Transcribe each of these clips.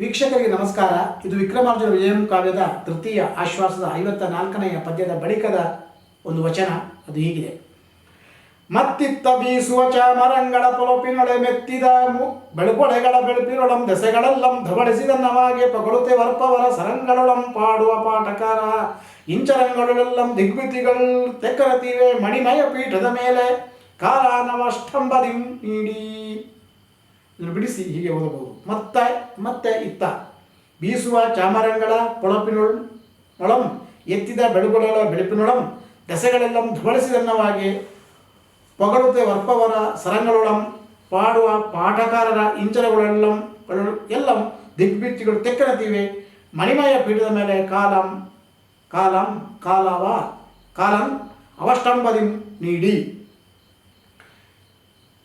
ವೀಕ್ಷಕರಿಗೆ ನಮಸ್ಕಾರ. ಇದು ವಿಕ್ರಮಾರ್ಜುನ ವಿಜಯಂ ಕಾವ್ಯದ ತೃತೀಯ ಆಶ್ವಾಸದ ಐವತ್ತ ನಾಲ್ಕನೆಯ ಪದ್ಯದ ಬಳಿಕದ ಒಂದು ವಚನ. ಅದು ಹೀಗಿದೆ. ಮತ್ತಿತ್ತ ಬೀಸುವ ಮರಂಗಳ ಪೊಲಪಿನೊಳೆ ಮೆತ್ತಿದ ಮು- ಬೆಳಪಿನೊಳಂ ದೆಸೆಗಳಲ್ಲಂ ಧಬಡಿಸಿದ ನಮಗೆ ಪಗಳುತೆ ವರ್ಪವರ ಸರಂಗಳೊಳಂ ಪಾಡುವ ಪಾಠಕಾರ. ಇಂಚರಂಗಳೊಳೆಲ್ಲಂ ದಿಗ್ವಿತಿಗಳು ತೆಕ್ಕರತಿವೆ ಮಣಿಮಯ ಪೀಠದ ಮೇಲೆ. ಕಾಲಾನವಷ್ಟಂಬದಿಂ ನೀಡಿ. ಇದನ್ನು ಬಿಡಿಸಿ ಹೀಗೆ ಓದಬಹುದು. ಮತ್ತೆ ಮತ್ತೆ ಇತ್ತ. ಬೀಸುವ ಚಾಮರಂಗಳ ಪೊಳಪಿನೊಳ್ ಒಳಂ ಎತ್ತಿದ ಬೆಳುಗುಗಳ ಬೆಳಪಿನೊಳಂ, ದೆಸೆಗಳೆಲ್ಲಂ ಧವಳಿಸಿದನ್ನವಾಗಿ ಪೊಗಳುತ್ತೆ ವರ್ಪವರ ಸರಂಗಳೊಳಂ, ಪಾಡುವ ಪಾಠಕಾರರ ಇಂಚಲಗಳೆಲ್ಲಂ ಎಲ್ಲ ದಿಗ್ಬಿತ್ತಿಗಳು ತೆಕ್ಕನತಿವೆ. ಮಣಿಮಯ ಪೀಠದ ಮೇಲೆ ಕಾಲಂ ಕಾಲಂ, ಕಾಲವ, ಕಾಲಂ ಅವಷ್ಟಂಬದಿ ನೀಡಿ.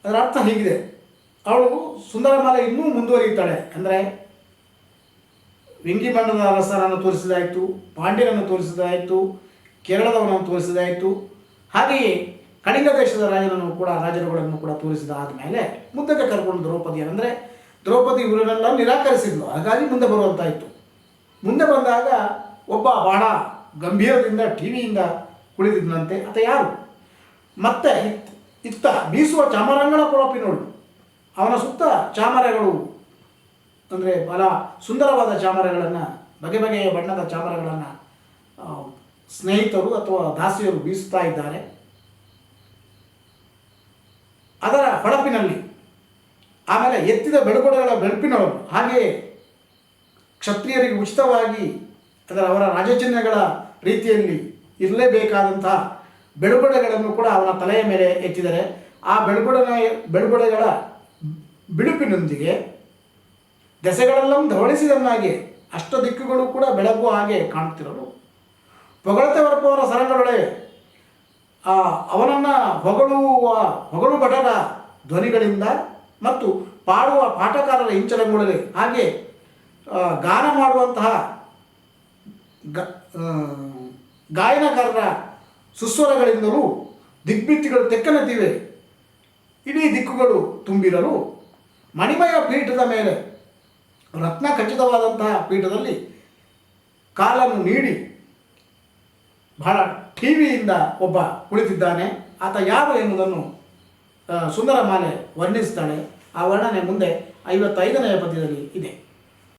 ಅದರ ಅರ್ಥ ಹೀಗಿದೆ. ಅವಳು ಸುಂದರಮಾಲೆ ಇನ್ನೂ ಮುಂದುವರಿಯುತ್ತಾಳೆ. ಅಂದರೆ ವೆಂಗಿ ಬಣ್ಣದ ಅರಸರನ್ನು ತೋರಿಸಿದಾಯಿತು ಪಾಂಡ್ಯರನ್ನು ತೋರಿಸಿದಾಯಿತು, ಕೇರಳದವನನ್ನು ತೋರಿಸಿದಾಯಿತು. ಹಾಗೆಯೇ ಕಳಿಂಗ ದೇಶದ ರಾಜನನ್ನು ಕೂಡ ರಾಜರುಗಳನ್ನು ಕೂಡ ತೋರಿಸಿದ ಆದಮೇಲೆ ಮುದ್ದಕ್ಕೆ ಕರ್ಕೊಂಡು ದ್ರೌಪದಿ ಅಂದರೆ ದ್ರೌಪದಿ ಇವರನ್ನೆಲ್ಲ ನಿರಾಕರಿಸಿದ್ಲು. ಹಾಗಾಗಿ ಮುಂದೆ ಬರುವಂತಾಯಿತು. ಮುಂದೆ ಬಂದಾಗ ಒಬ್ಬ ಬಹಳ ಗಂಭೀರದಿಂದ ಟಿ ವಿಯಿಂದ ಕುಳಿತಿದ್ದಂತೆ ಅಥವಾ ಯಾರು? ಮತ್ತೆ ಇತ್- ಇತ್ತ ಬೀಸುವ ಚಾಮರಂಗಳ ಪೊಳಪಿನೋಳು ಅವನ ಸುತ್ತ ಚಾಮರಗಳು, ಅಂದರೆ ಬಹಳ ಸುಂದರವಾದ ಚಾಮರಗಳನ್ನು, ಬಗೆ ಬಗೆಯ ಬಣ್ಣದ ಚಾಮರಗಳನ್ನು ಸ್ನೇಹಿತರು ಅಥವಾ ದಾಸಿಯರು ಬೀಸುತ್ತಾ ಇದ್ದಾರೆ. ಅದರ ಹೊಳಪಿನಲ್ಲಿ, ಆಮೇಲೆ ಎತ್ತಿದ ಬೆಳುಗೊಡೆಗಳ ಬೆಳಪಿನೊಳಗು, ಹಾಗೆಯೇ ಕ್ಷತ್ರಿಯರಿಗೆ ಉಚಿತವಾಗಿ ಅದರ ಅವರ ರಾಜಚಿಹ್ನೆಗಳ ರೀತಿಯಲ್ಲಿ ಇರಲೇಬೇಕಾದಂತಹ ಬೆಳುಗೊಡೆಗಳನ್ನು ಕೂಡ ಅವನ ತಲೆಯ ಮೇಲೆ ಎತ್ತಿದರೆ, ಆ ಬೆಳುಗೊಡೆನ, ಬೆಳುಗೊಡೆಗಳ ಬಿಳುಪಿನೊಂದಿಗೆ ದೆಸೆಗಳೆಲ್ಲಂ ಧವಳಿಸಿದನ್ನಾಗಿ ಅಷ್ಟ ದಿಕ್ಕುಗಳು ಕೂಡ ಬೆಳಕು ಹಾಗೆ ಕಾಣುತ್ತಿರಲು. ಹೊಗಳತೆ ವರ್ಪವರ ಸರಗಳೊಳೆ ಆ ಅವನನ್ನು ಹೊಗಳುವ, ಹೊಗಳು ಭಟರ ಧ್ವನಿಗಳಿಂದ ಮತ್ತು ಪಾಡುವ ಪಾಠಕಾರರ ಇಂಚಲಗಳಲ್ಲಿ ಹಾಗೆ ಗಾನ ಮಾಡುವಂತಹ ಗಾಯನಕಾರರ ಸುಸ್ವರಗಳಿಂದಲೂ ದಿಗ್ಭಿತ್ತಿಗಳು ತೆಕ್ಕನತಿವೆ. ಇಡೀ ದಿಕ್ಕುಗಳು ತುಂಬಿರಲು ಮಣಿಮಯ ಪೀಠದ ಮೇಲೆ ರತ್ನ ಖಚಿತವಾದಂತಹ ಪೀಠದಲ್ಲಿ ಕಾಲನ್ನು ನೀಡಿ ಬಹಳ ಟಿ ವಿಯಿಂದ ಒಬ್ಬ ಕುಳಿತಿದ್ದಾನೆ. ಆತ ಯಾರು ಎನ್ನುವುದನ್ನು ಸುಂದರ ಸುಂದರಮಾಲೆ ವರ್ಣಿಸ್ತಾಳೆ. ಆ ವರ್ಣನೆ ಮುಂದೆ ಐವತ್ತೈದನೆಯ ಪದ್ಯದಲ್ಲಿ ಇದೆ.